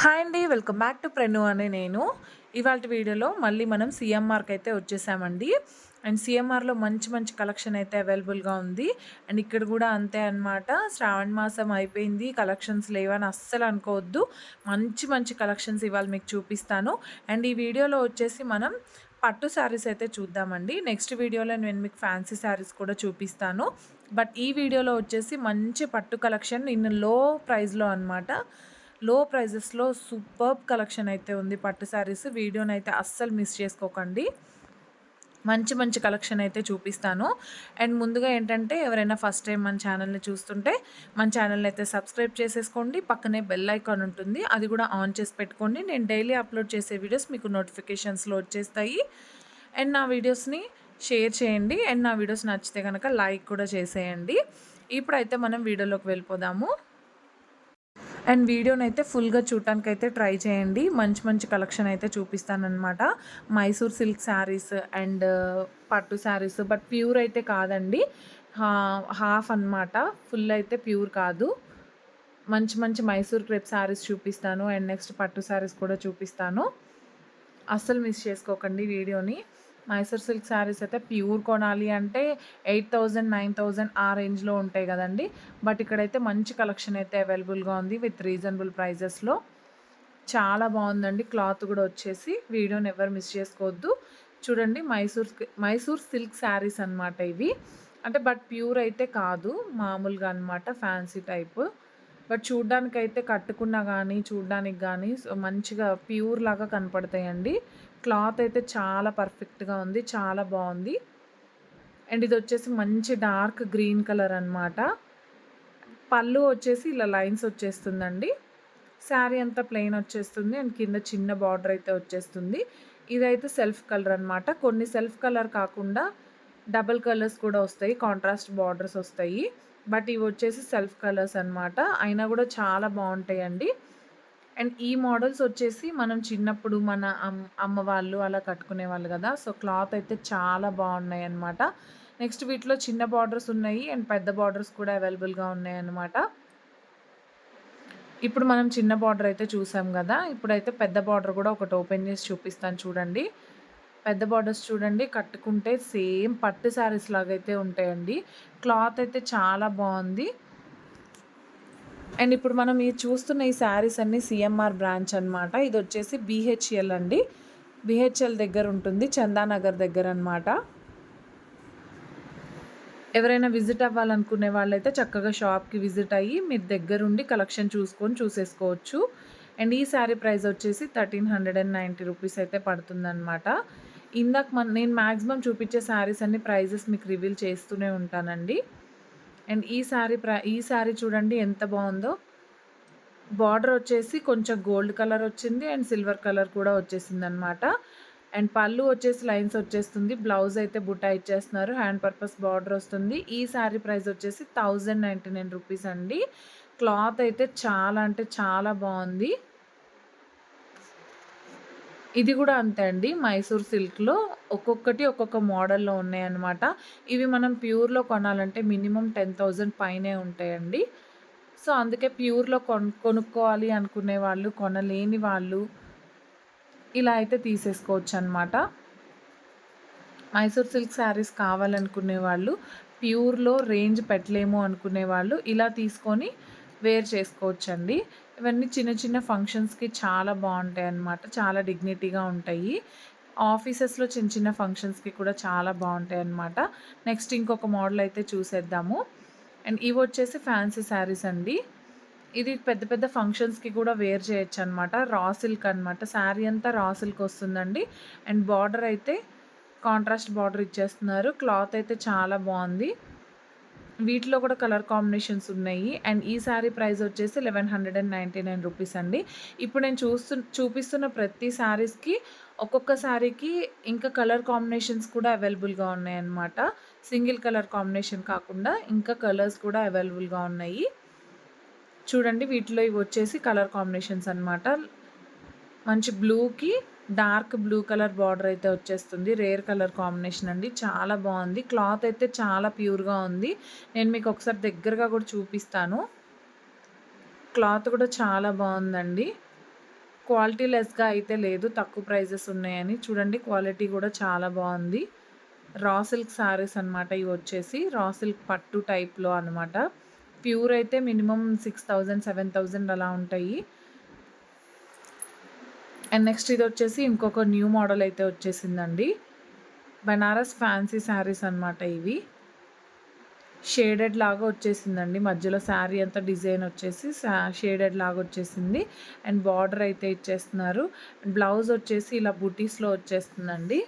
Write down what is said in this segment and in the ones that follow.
Hi అండి welcome back to ప్రెను అనే నేను. ఇవాళ వీడియోలో మళ్ళీ మనం సిఎంఆర్కి అయితే వచ్చేసామండి. అండ్ సిఎంఆర్లో మంచి మంచి కలెక్షన్ అయితే అవైలబుల్గా ఉంది. అండ్ ఇక్కడ కూడా అంతే అనమాట శ్రావణ మాసం అయిపోయింది కలెక్షన్స్ లేవని అస్సలు అనుకోవద్దు. మంచి మంచి కలెక్షన్స్ ఇవాళ మీకు చూపిస్తాను. అండ్ ఈ వీడియోలో వచ్చేసి మనం పట్టు శారీస్ అయితే చూద్దామండి. నెక్స్ట్ వీడియోలో నేను మీకు ఫ్యాన్సీ శారీస్ కూడా చూపిస్తాను. బట్ ఈ వీడియోలో వచ్చేసి మంచి పట్టు కలెక్షన్ ఇన్లో ప్రైస్లో అనమాట లో ప్రైజెస్లో సూపర్బ్ కలెక్షన్ అయితే ఉంది. పట్టు శారీస్ వీడియోని అయితే అస్సలు మిస్ చేసుకోకండి. మంచి మంచి కలెక్షన్ అయితే చూపిస్తాను. అండ్ ముందుగా ఏంటంటే ఎవరైనా ఫస్ట్ టైం మన ఛానల్ని చూస్తుంటే మన ఛానల్ని అయితే సబ్స్క్రైబ్ చేసేసుకోండి. పక్కనే బెల్ ఐకాన్ ఉంటుంది. అది కూడా ఆన్ చేసి పెట్టుకోండి. నేను డైలీ అప్లోడ్ చేసే వీడియోస్ మీకు నోటిఫికేషన్స్లో వచ్చేస్తాయి. అండ్ నా వీడియోస్ని షేర్ చేయండి. అండ్ నా వీడియోస్ నచ్చితే కనుక లైక్ కూడా చేసేయండి. ఇప్పుడైతే మనం వీడియోలోకి వెళ్ళిపోదాము. అండ్ వీడియోని అయితే ఫుల్గా చూడటానికి అయితే ట్రై చేయండి. మంచి మంచి కలెక్షన్ అయితే చూపిస్తానమాట మైసూర్ సిల్క్ శారీస్ అండ్ పట్టు శారీస్. బట్ ప్యూర్ అయితే కాదండి. హాఫ్ అనమాట ఫుల్ అయితే ప్యూర్ కాదు. మంచి మంచి మైసూర్ క్రేప్ శారీస్ చూపిస్తాను. అండ్ నెక్స్ట్ పట్టు శారీస్ కూడా చూపిస్తాను. అస్సలు మిస్ చేసుకోకండి వీడియోని. మైసూర్ సిల్క్ శారీస్ అయితే ప్యూర్ కొనాలి అంటే ఎయిట్ థౌజండ్ నైన్ థౌజండ్ ఆ రేంజ్లో ఉంటాయి కదండి. బట్ ఇక్కడైతే మంచి కలెక్షన్ అయితే అవైలబుల్గా ఉంది విత్ రీజనబుల్ ప్రైజెస్లో. చాలా బాగుందండి. క్లాత్ కూడా వచ్చేసి వీడియోని ఎవరు మిస్ చేసుకోవద్దు. చూడండి మైసూర్ మైసూర్ సిల్క్ శారీస్ అనమాట ఇవి. అంటే బట్ ప్యూర్ అయితే కాదు మామూలుగా అనమాట ఫ్యాన్సీ టైపు. బట్ చూడ్డానికి అయితే కట్టుకున్నా కానీ చూడ్డానికి కానీ మంచిగా ప్యూర్ లాగా కనపడతాయండి. క్లాత్ అయితే చాలా పర్ఫెక్ట్గా ఉంది చాలా బాగుంది. అండ్ ఇది వచ్చేసి మంచి డార్క్ గ్రీన్ కలర్ అనమాట పళ్ళు వచ్చేసి ఇలా లైన్స్ వచ్చేస్తుందండి. శారీ అంతా ప్లెయిన్ వచ్చేస్తుంది అండ్ కింద చిన్న బార్డర్ అయితే వచ్చేస్తుంది. ఇదైతే సెల్ఫ్ కలర్ అనమాట కొన్ని సెల్ఫ్ కలర్ కాకుండా డబల్ కలర్స్ కూడా వస్తాయి కాంట్రాస్ట్ బార్డర్స్ వస్తాయి. బట్ ఇవి వచ్చేసి సెల్ఫ్ కలర్స్ అనమాట అయినా కూడా చాలా బాగుంటాయండి. అండ్ ఈ మోడల్స్ వచ్చేసి మనం చిన్నప్పుడు మన అమ్మ వాళ్ళు అలా కట్టుకునే వాళ్ళు కదా సో క్లాత్ అయితే చాలా బాగున్నాయి అనమాట నెక్స్ట్ వీటిలో చిన్న బార్డర్స్ ఉన్నాయి అండ్ పెద్ద బార్డర్స్ కూడా అవైలబుల్గా ఉన్నాయి అనమాట ఇప్పుడు మనం చిన్న బార్డర్ అయితే చూసాం కదా ఇప్పుడైతే పెద్ద బార్డర్ కూడా ఒకటి ఓపెన్ చేసి చూపిస్తాను చూడండి. పెద్ద బార్డర్స్ చూడండి కట్టుకుంటే సేమ్ పట్టు శారీస్ లాగైతే ఉంటాయండి. క్లాత్ అయితే చాలా బాగుంది. అండ్ ఇప్పుడు మనం ఈ చూస్తున్న ఈ శారీస్ అన్ని సిఎంఆర్ బ్రాంచ్ అనమాట ఇది వచ్చేసి బీహెచ్ఎల్ అండి. బీహెచ్ఎల్ దగ్గర ఉంటుంది చందానగర్ దగ్గర అనమాట ఎవరైనా విజిట్ అవ్వాలనుకునే వాళ్ళైతే చక్కగా షాప్కి విజిట్ అయ్యి మీరు దగ్గరుండి కలెక్షన్ చూసుకొని చూసేసుకోవచ్చు. అండ్ ఈ శారీ ప్రైస్ వచ్చేసి thirteen hundred and ninety rupees అయితే పడుతుందన్నమాట. ఇందాక మన నేను మ్యాక్సిమం చూపించే శారీస్ అన్ని ప్రైజెస్ మీకు రివీల్ చేస్తూనే ఉంటానండి. అండ్ ఈ శారీ ప్ర ఈ శారీ చూడండి ఎంత బాగుందో. బార్డర్ వచ్చేసి కొంచెం గోల్డ్ కలర్ వచ్చింది అండ్ సిల్వర్ కలర్ కూడా వచ్చేసింది అనమాట అండ్ పళ్ళు వచ్చేసి లైన్స్ వచ్చేస్తుంది. బ్లౌజ్ అయితే బుట్టా ఇచ్చేస్తున్నారు. హ్యాండ్ పర్పస్ బార్డర్ వస్తుంది. ఈ శారీ ప్రైస్ వచ్చేసి థౌజండ్ నైంటీ నైన్ రూపీస్ అండి. క్లాత్ అయితే చాలా అంటే చాలా బాగుంది. ఇది కూడా అంతే అండి. మైసూర్ సిల్క్లో ఒక్కొక్కటి ఒక్కొక్క మోడల్లో ఉన్నాయన్నమాట. ఇవి మనం ప్యూర్లో కొనాలంటే మినిమం టెన్ థౌజండ్ పైనే ఉంటాయండి. సో అందుకే ప్యూర్లో కొను కొనుక్కోవాలి అనుకునే వాళ్ళు కొనలేని వాళ్ళు ఇలా అయితే తీసేసుకోవచ్చు అనమాట మైసూర్ సిల్క్ శారీస్ కావాలనుకునే వాళ్ళు ప్యూర్లో రేంజ్ పెట్టలేము అనుకునే వాళ్ళు ఇలా తీసుకొని వేర్ చేసుకోవచ్చండి. ఇవన్నీ చిన్న చిన్న ఫంక్షన్స్కి చాలా బాగుంటాయి అన్నమాట. చాలా డిగ్నిటీగా ఉంటాయి. ఆఫీసెస్లో చిన్న చిన్న ఫంక్షన్స్కి కూడా చాలా బాగుంటాయి అన్నమాట. నెక్స్ట్ ఇంకొక మోడల్ అయితే చూసేద్దాము. అండ్ ఇవి వచ్చేసి ఫ్యాన్సీ శారీస్ అండి. ఇది పెద్ద పెద్ద ఫంక్షన్స్కి కూడా వేర్ చేయొచ్చు అనమాట రా సిల్క్ అనమాట శారీ అంతా రా సిల్క్ వస్తుందండి. అండ్ బార్డర్ అయితే కాంట్రాస్ట్ బార్డర్ ఇచ్చేస్తున్నారు. క్లాత్ అయితే చాలా బాగుంది. వీటిలో కూడా కలర్ కాంబినేషన్స్ ఉన్నాయి. అండ్ ఈ శారీ ప్రైస్ వచ్చేసి eleven hundred and ninety nine rupees అండి. ఇప్పుడు నేను చూస్తు చూపిస్తున్న ప్రతి శారీస్కి ఒక్కొక్క శారీకి ఇంకా కలర్ కాంబినేషన్స్ కూడా అవైలబుల్గా ఉన్నాయన్నమాట. సింగిల్ కలర్ కాంబినేషన్ కాకుండా ఇంకా కలర్స్ కూడా అవైలబుల్గా ఉన్నాయి. చూడండి వీటిలో ఇవి వచ్చేసి కలర్ కాంబినేషన్స్ అనమాట మంచి బ్లూకి డార్క్ బ్లూ కలర్ బార్డర్ అయితే వచ్చేస్తుంది. రేర్ కలర్ కాంబినేషన్ అండి. చాలా బాగుంది. క్లాత్ అయితే చాలా ప్యూర్గా ఉంది. నేను మీకు ఒకసారి దగ్గరగా కూడా చూపిస్తాను. క్లాత్ కూడా చాలా బాగుందండి. క్వాలిటీ లెస్గా అయితే లేదు. తక్కువ ప్రైజెస్ ఉన్నాయని. చూడండి క్వాలిటీ కూడా చాలా బాగుంది. రా సిల్క్ సారీస్ అనమాట ఇవి వచ్చేసి. రా సిల్క్ పట్టు టైప్లో అనమాట ప్యూర్ అయితే minimum six thousand seven thousand అలా ఉంటాయి. అండ్ నెక్స్ట్ ఇది వచ్చేసి ఇంకొక న్యూ మోడల్ అయితే వచ్చేసిందండి. బనారస్ ఫ్యాన్సీ శారీస్ అనమాట ఇవి. షేడెడ్ లాగా వచ్చేసిందండి. మధ్యలో శారీ అంతా డిజైన్ వచ్చేసి షేడెడ్ లాగా వచ్చేసింది. అండ్ బార్డర్ అయితే ఇచ్చేస్తున్నారు. బ్లౌజ్ వచ్చేసి ఇలా బుటీస్లో వచ్చేస్తుందండి.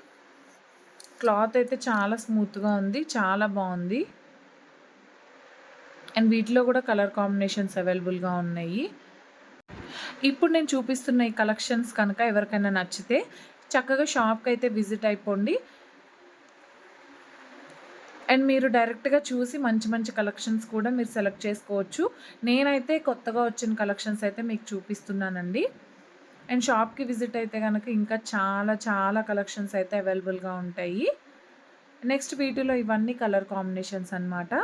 క్లాత్ అయితే చాలా స్మూత్గా ఉంది చాలా బాగుంది. అండ్ వీటిలో కూడా కలర్ కాంబినేషన్స్ అవైలబుల్గా ఉన్నాయి. ఇప్పుడు నేను చూపిస్తున్న ఈ కలెక్షన్స్ కనుక ఎవరికైనా నచ్చితే చక్కగా షాప్కి అయితే విజిట్ అయిపోండి. అండ్ మీరు డైరెక్ట్గా చూసి మంచి మంచి కలెక్షన్స్ కూడా మీరు సెలెక్ట్ చేసుకోవచ్చు. నేనైతే కొత్తగా వచ్చిన కలెక్షన్స్ అయితే మీకు చూపిస్తున్నానండి. అండ్ షాప్కి విజిట్ అయితే కనుక ఇంకా చాలా చాలా కలెక్షన్స్ అయితే అవైలబుల్గా ఉంటాయి. నెక్స్ట్ వీటిలో ఇవన్నీ కలర్ కాంబినేషన్స్ అనమాట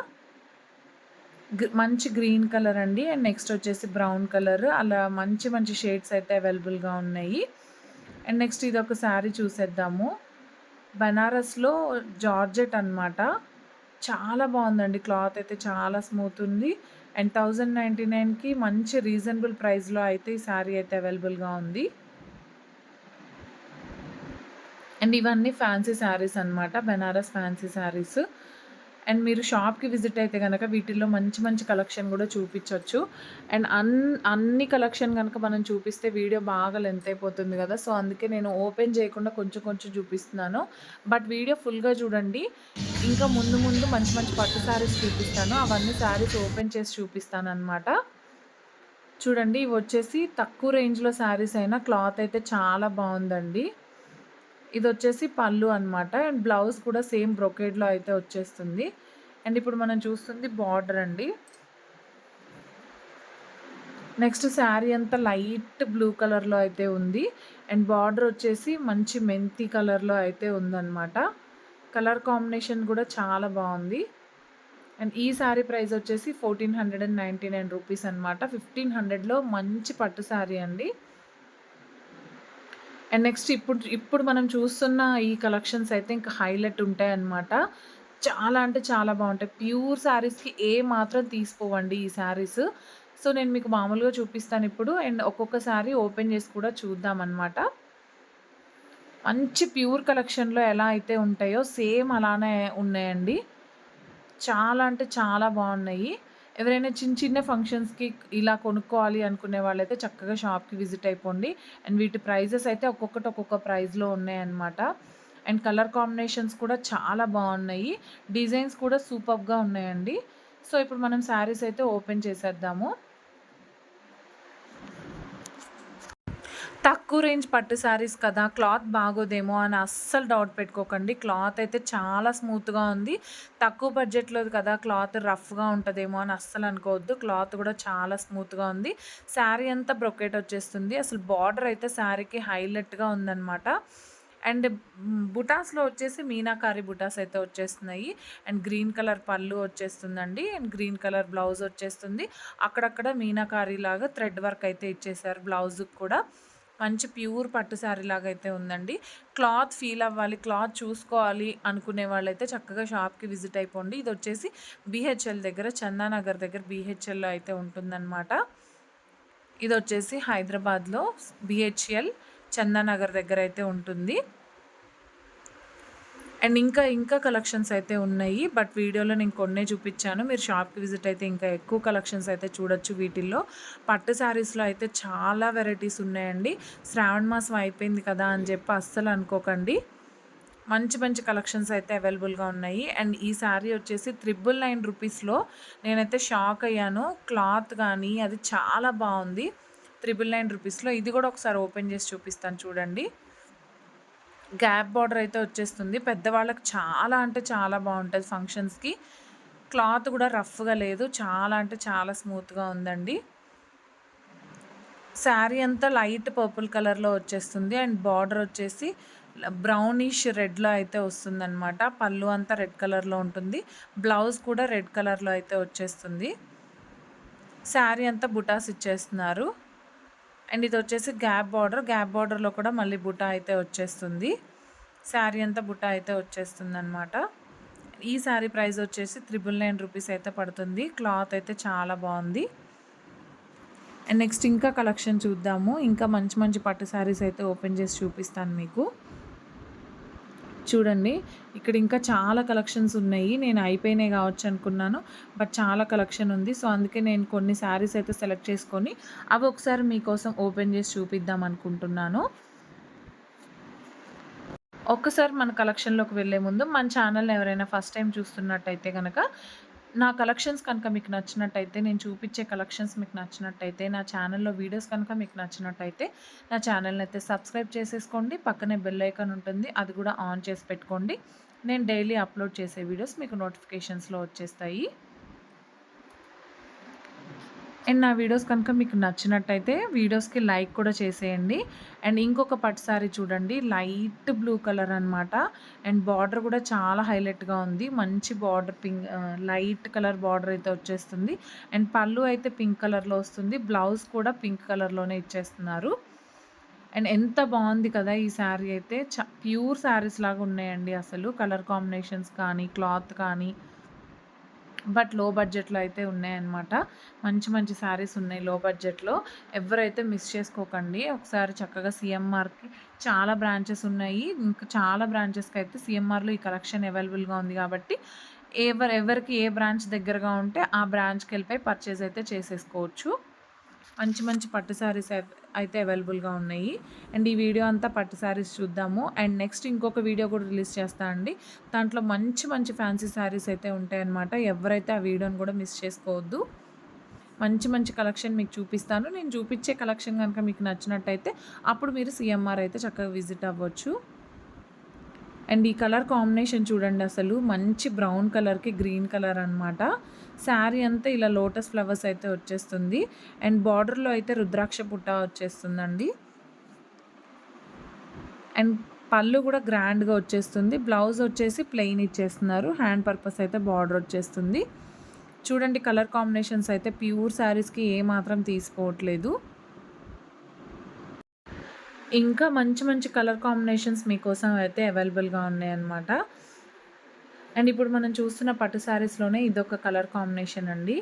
మంచి గ్రీన్ కలర్ అండి. అండ్ నెక్స్ట్ వచ్చేసి బ్రౌన్ కలర్ అలా మంచి మంచి షేడ్స్ అయితే అవైలబుల్గా ఉన్నాయి. అండ్ నెక్స్ట్ ఇది ఒక శారీ చూసేద్దాము. బనారస్లో జార్జెట్ అనమాట చాలా బాగుందండి. క్లాత్ అయితే చాలా స్మూత్ ఉంది. అండ్ థౌజండ్ నైంటీ నైన్కి మంచి రీజనబుల్ ప్రైస్లో అయితే ఈ శారీ అయితే అవైలబుల్గా ఉంది. అండ్ ఇవన్నీ ఫ్యాన్సీ శారీస్ అనమాట బెనారస్ ఫ్యాన్సీ శారీస్ అండ్ మీరు షాప్కి విజిట్ అయితే కనుక వీటిల్లో మంచి మంచి కలెక్షన్ కూడా చూపించవచ్చు అండ్ అన్ అన్ని కలెక్షన్ కనుక మనం చూపిస్తే వీడియో బాగా లెంత్ అయిపోతుంది కదా. సో అందుకే నేను ఓపెన్ చేయకుండా కొంచెం కొంచెం చూపిస్తున్నాను. బట్ వీడియో ఫుల్గా చూడండి. ఇంకా ముందు ముందు మంచి మంచి పట్టు శారీస్ చూపిస్తాను. అవన్నీ శారీస్ ఓపెన్ చేసి చూపిస్తాను అనమాట చూడండి ఇవి వచ్చేసి తక్కువ రేంజ్లో శారీస్ అయినా క్లాత్ అయితే చాలా బాగుందండి. ఇది వచ్చేసి పళ్ళు అనమాట అండ్ బ్లౌజ్ కూడా సేమ్ బ్రొకేడ్లో అయితే వచ్చేస్తుంది. అండ్ ఇప్పుడు మనం చూస్తుంది బార్డర్ అండి. నెక్స్ట్ శారీ అంతా లైట్ బ్లూ కలర్లో అయితే ఉంది. అండ్ బార్డర్ వచ్చేసి మంచి మెంతి కలర్లో అయితే ఉందన్నమాట. కలర్ కాంబినేషన్ కూడా చాలా బాగుంది. అండ్ ఈ శారీ ప్రైస్ వచ్చేసి fourteen hundred and ninety nine rupees అనమాట ఫిఫ్టీన్ హండ్రెడ్లో మంచి పట్టు శారీ అండి. అండ్ నెక్స్ట్ ఇప్పుడు ఇప్పుడు మనం చూస్తున్న ఈ కలెక్షన్స్ అయితే ఇంకా హైలైట్ ఉంటాయన్నమాట. చాలా అంటే చాలా బాగుంటాయి. ప్యూర్ శారీస్కి ఏ మాత్రం తీసుకోవండి ఈ శారీస్ సో నేను మీకు మామూలుగా చూపిస్తాను ఇప్పుడు. అండ్ ఒక్కొక్క శారీ ఓపెన్ చేసి కూడా చూద్దామన్నమాట. మంచి ప్యూర్ కలెక్షన్లో ఎలా అయితే ఉంటాయో సేమ్ అలానే ఉన్నాయండి. చాలా అంటే చాలా బాగున్నాయి. ఎవరైనా చిన్న చిన్న ఫంక్షన్స్కి ఇలా కొనుక్కోవాలి అనుకునే వాళ్ళైతే చక్కగా షాప్కి విజిట్ అయిపోండి. అండ్ వీటి ప్రైజెస్ అయితే ఒక్కొక్కటి ఒక్కొక్క ప్రైస్లో ఉన్నాయన్నమాట. అండ్ కలర్ కాంబినేషన్స్ కూడా చాలా బాగున్నాయి. డిజైన్స్ కూడా సూపర్గా ఉన్నాయండి. సో ఇప్పుడు మనం శారీస్ అయితే ఓపెన్ చేసేద్దాము. తక్కువ రేంజ్ పట్టు శారీస్ కదా క్లాత్ బాగోదేమో అని అస్సలు డౌట్ పెట్టుకోకండి. క్లాత్ అయితే చాలా స్మూత్గా ఉంది. తక్కువ బడ్జెట్లో కదా క్లాత్ రఫ్గా ఉంటుందేమో అని అస్సలు అనుకోవద్దు. క్లాత్ కూడా చాలా స్మూత్గా ఉంది. శారీ అంతా బ్రొకెట్ వచ్చేస్తుంది. అసలు బార్డర్ అయితే శారీకి హైలైట్గా ఉందన్నమాట. అండ్ బుటాస్లో వచ్చేసి మీనాకారి బుటాస్ అయితే వచ్చేస్తున్నాయి. అండ్ గ్రీన్ కలర్ పళ్ళు వచ్చేస్తుందండి. అండ్ గ్రీన్ కలర్ బ్లౌజ్ వచ్చేస్తుంది. అక్కడక్కడ మీనాకారి లాగా థ్రెడ్ వర్క్ అయితే ఇచ్చేసారు బ్లౌజ్కి కూడా. మంచి ప్యూర్ పట్టు శారీ లాగా అయితే ఉందండి. క్లాత్ ఫీల్ అవ్వాలి క్లాత్ చూసుకోవాలి అనుకునే వాళ్ళైతే చక్కగా షాప్కి విజిట్ అయిపోండి. ఇది వచ్చేసి బీహెచ్ఎల్ దగ్గర చందానగర్ దగ్గర బీహెచ్ఎల్లో అయితే ఉంటుందన్నమాట. ఇది వచ్చేసి హైదరాబాద్లో బిహెచ్ఎల్ చందానగర్ దగ్గర అయితే ఉంటుంది. అండ్ ఇంకా ఇంకా కలెక్షన్స్ అయితే ఉన్నాయి. బట్ వీడియోలో నేను కొన్నే చూపించాను. మీరు షాప్కి విజిట్ అయితే ఇంకా ఎక్కువ కలెక్షన్స్ అయితే చూడొచ్చు వీటిల్లో. పట్టు శారీస్లో అయితే చాలా వెరైటీస్ ఉన్నాయండి. శ్రావణ మాసం అయిపోయింది కదా అని చెప్పి అస్సలు అనుకోకండి. మంచి మంచి కలెక్షన్స్ అయితే అవైలబుల్గా ఉన్నాయి. అండ్ ఈ శారీ వచ్చేసి త్రిబుల్ నైన్ రూపీస్లో నేనైతే షాక్ అయ్యాను. క్లాత్ కానీ అది చాలా బాగుంది. త్రిబుల్ నైన్ రూపీస్లో ఇది కూడా ఒకసారి ఓపెన్ చేసి చూపిస్తాను చూడండి. గ్యాప్ బార్డర్ అయితే వచ్చేస్తుంది. పెద్దవాళ్ళకి చాలా అంటే చాలా బాగుంటుంది ఫంక్షన్స్కి. క్లాత్ కూడా రఫ్గా లేదు. చాలా అంటే చాలా స్మూత్గా ఉందండి. శారీ అంతా లైట్ పర్పుల్ కలర్లో వచ్చేస్తుంది. అండ్ బార్డర్ వచ్చేసి బ్రౌనిష్ రెడ్లో అయితే వస్తుందన్నమాట. పళ్ళు అంతా రెడ్ కలర్లో ఉంటుంది. బ్లౌజ్ కూడా రెడ్ కలర్లో అయితే వచ్చేస్తుంది. శారీ అంతా బుటాస్ ఇచ్చేస్తున్నారు. అండ్ ఇది వచ్చేసి గ్యాప్ బార్డర్. గ్యాప్ బార్డర్లో కూడా మళ్ళీ బుటా అయితే వచ్చేస్తుంది. శారీ అంతా బుటా అయితే వచ్చేస్తుంది అనమాట ఈ శారీ ప్రైస్ వచ్చేసి త్రిబుల్ నైన్ రూపీస్ అయితే పడుతుంది. క్లాత్ అయితే చాలా బాగుంది. అండ్ నెక్స్ట్ ఇంకా కలెక్షన్ చూద్దాము. ఇంకా మంచి మంచి పట్టు శారీస్ అయితే ఓపెన్ చేసి చూపిస్తాను మీకు. చూడండి. ఇక్కడ ఇంకా చాలా కలెక్షన్స్ ఉన్నాయి. నేను అయిపోయినాయి కావచ్చు అనుకున్నాను. బట్ చాలా కలెక్షన్ ఉంది. సో అందుకే నేను కొన్ని శారీస్ అయితే సెలెక్ట్ చేసుకొని అవి ఒకసారి మీకోసం ఓపెన్ చేసి చూపిద్దాం అనుకుంటున్నాను. ఒక్కసారి మన కలెక్షన్లోకి వెళ్ళే ముందు మన ఛానల్ని ఎవరైనా ఫస్ట్ టైం చూస్తున్నట్టయితే కనుక నా కలెక్షన్స్ కనుక మీకు నచ్చినట్టయితే నేను చూపించే కలెక్షన్స్ మీకు నచ్చినట్టయితే నా ఛానల్లో వీడియోస్ కనుక మీకు నచ్చినట్టయితే నా ఛానల్ని అయితే సబ్స్క్రైబ్ చేసేసుకోండి. పక్కనే బెల్ ఐకాన్ ఉంటుంది అది కూడా ఆన్ చేసి పెట్టుకోండి. నేను డైలీ అప్లోడ్ చేసే వీడియోస్ మీకు నోటిఫికేషన్స్లో వచ్చేస్తాయి. అండ్ నా వీడియోస్ కనుక మీకు నచ్చినట్టయితే వీడియోస్కి లైక్ కూడా చేసేయండి. అండ్ ఇంకొక పట్టు సారీ చూడండి లైట్ బ్లూ కలర్ అనమాట అండ్ బార్డర్ కూడా చాలా హైలైట్గా ఉంది. మంచి border pink light colour border అయితే వచ్చేస్తుంది. అండ్ పళ్ళు అయితే పింక్ కలర్లో వస్తుంది. బ్లౌజ్ కూడా పింక్ కలర్లోనే ఇచ్చేస్తున్నారు. అండ్ ఎంత బాగుంది కదా ఈ శారీ అయితే. చ ప్యూర్ శారీస్ లాగా ఉన్నాయండి అసలు. కలర్ కాంబినేషన్స్ కానీ క్లాత్ కానీ. బట్లో బడ్జెట్లో అయితే ఉన్నాయన్నమాట. మంచి మంచి శారీస్ ఉన్నాయి లో బడ్జెట్లో. ఎవరైతే మిస్ చేసుకోకండి ఒకసారి చక్కగా సిఎంఆర్కి చాలా బ్రాంచెస్ ఉన్నాయి. ఇంకా చాలా బ్రాంచెస్కి అయితే సిఎంఆర్లో ఈ కలెక్షన్ అవైలబుల్గా ఉంది కాబట్టి ఎవరు ఎవరికి ఏ బ్రాంచ్ దగ్గరగా ఉంటే ఆ బ్రాంచ్కి వెళ్ళిపోయి పర్చేజ్ అయితే చేసేసుకోవచ్చు. మంచి మంచి పట్టు శారీస్ అయితే అవైలబుల్గా ఉన్నాయి. అండ్ ఈ వీడియో అంతా పట్టు శారీస్ చూద్దాము. అండ్ నెక్స్ట్ ఇంకొక వీడియో కూడా రిలీజ్ చేస్తా అండి. దాంట్లో మంచి మంచి ఫ్యాన్సీ శారీస్ అయితే ఉంటాయన్నమాట. ఎవరైతే ఆ వీడియోని కూడా మిస్ చేసుకోవద్దు. మంచి మంచి కలెక్షన్ మీకు చూపిస్తాను. నేను చూపించే కలెక్షన్ కనుక మీకు నచ్చినట్టయితే అప్పుడు మీరు సిఎంఆర్ అయితే చక్కగా విజిట్ అవ్వచ్చు. అండ్ ఈ కలర్ కాంబినేషన్ చూడండి అసలు. మంచి బ్రౌన్ కలర్కి గ్రీన్ కలర్ అనమాట శారీ అంతా ఇలా లోటస్ ఫ్లవర్స్ అయితే వచ్చేస్తుంది. అండ్ బార్డర్లో అయితే రుద్రాక్ష పుట్ట వచ్చేస్తుందండి. అండ్ పళ్ళు కూడా గ్రాండ్గా వచ్చేస్తుంది. బ్లౌజ్ వచ్చేసి ప్లెయిన్ ఇచ్చేస్తున్నారు. హ్యాండ్ పర్పస్ అయితే బార్డర్ వచ్చేస్తుంది. చూడండి కలర్ కాంబినేషన్స్ అయితే ప్యూర్ శారీస్కి ఏ మాత్రం తీసుకోవట్లేదు. ఇంకా మంచి మంచి కలర్ కాంబినేషన్స్ మీకోసం అయితే అవైలబుల్గా ఉన్నాయన్నమాట. అండ్ ఇప్పుడు మనం చూస్తున్న పట్టు శారీస్లోనే ఇదొక కలర్ కాంబినేషన్ అండి.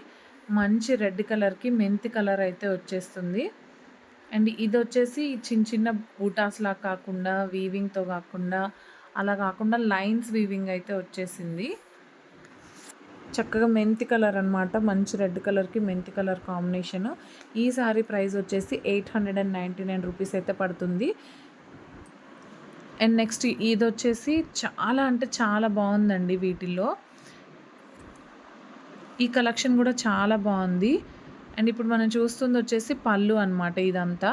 మంచి రెడ్ కలర్కి మెంతి కలర్ అయితే వచ్చేస్తుంది. అండ్ ఇది వచ్చేసి చిన్న చిన్న బూటాస్లా కాకుండా వీవింగ్తో కాకుండా అలా కాకుండా లైన్స్ వీవింగ్ అయితే వచ్చేసింది. చక్కగా మెంతి కలర్ అనమాట మంచి రెడ్ కలర్కి మెంతి కలర్ కాంబినేషన్. ఈ సారీ ప్రైస్ వచ్చేసి eight hundred and ninety nine rupees అయితే పడుతుంది. అండ్ నెక్స్ట్ ఇది వచ్చేసి చాలా అంటే చాలా బాగుందండి వీటిల్లో. ఈ కలెక్షన్ కూడా చాలా బాగుంది. అండ్ ఇప్పుడు మనం చూస్తుంది వచ్చేసి పళ్ళు అనమాట ఇదంతా.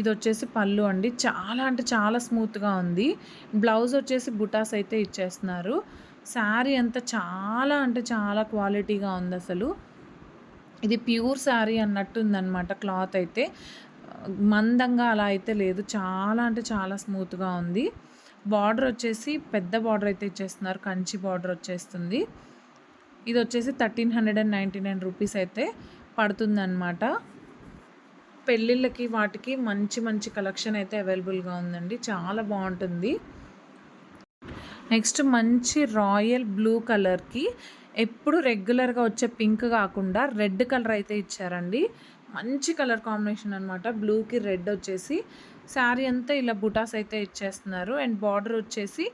ఇది వచ్చేసి పళ్ళు అండి. చాలా అంటే చాలా స్మూత్గా ఉంది. బ్లౌజ్ వచ్చేసి బుటాస్ అయితే ఇచ్చేస్తున్నారు. శారీ అంతా చాలా అంటే చాలా క్వాలిటీగా ఉంది అసలు. ఇది ప్యూర్ శారీ అన్నట్టు ఉందన్నమాట క్లాత్ అయితే. మందంగా అలా అయితే లేదు. చాలా అంటే చాలా స్మూత్గా ఉంది. బార్డర్ వచ్చేసి పెద్ద బార్డర్ అయితే ఇచ్చేస్తున్నారు. కంచి బార్డర్ వచ్చేస్తుంది. ఇది వచ్చేసి thirteen hundred and ninety nine rupees అయితే పడుతుందన్నమాట. పెళ్ళిళ్ళకి వాటికి మంచి మంచి కలెక్షన్ అయితే అవైలబుల్గా ఉందండి. చాలా బాగుంటుంది. నెక్స్ట్ మంచి రాయల్ బ్లూ కలర్కి ఎప్పుడు రెగ్యులర్గా వచ్చే పింక్ కాకుండా రెడ్ కలర్ అయితే ఇచ్చారండి. మంచి కలర్ కాంబినేషన్ అనమాట బ్లూకి రెడ్ వచ్చేసి శారీ అంతా ఇలా బుటాస్ అయితే ఇచ్చేస్తున్నారు. అండ్ బార్డర్ వచ్చేసి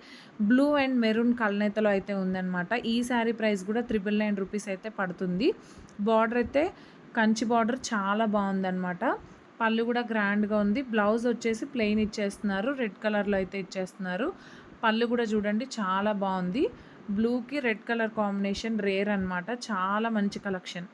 బ్లూ అండ్ మెరూన్ కలనేతలో అయితే ఉందన్నమాట. ఈ శారీ ప్రైస్ కూడా త్రిబుల్ నైన్ రూపీస్ అయితే పడుతుంది. బార్డర్ అయితే కంచి బార్డర్ చాలా బాగుందన్నమాట. పళ్ళు కూడా గ్రాండ్గా ఉంది. బ్లౌజ్ వచ్చేసి ప్లెయిన్ ఇచ్చేస్తున్నారు. రెడ్ కలర్లో అయితే ఇచ్చేస్తున్నారు. పళ్ళు కూడా చూడండి చాలా బాగుంది. బ్లూకి రెడ్ కలర్ కాంబినేషన్ రేర్ అనమాట చాలా మంచి కలెక్షన్.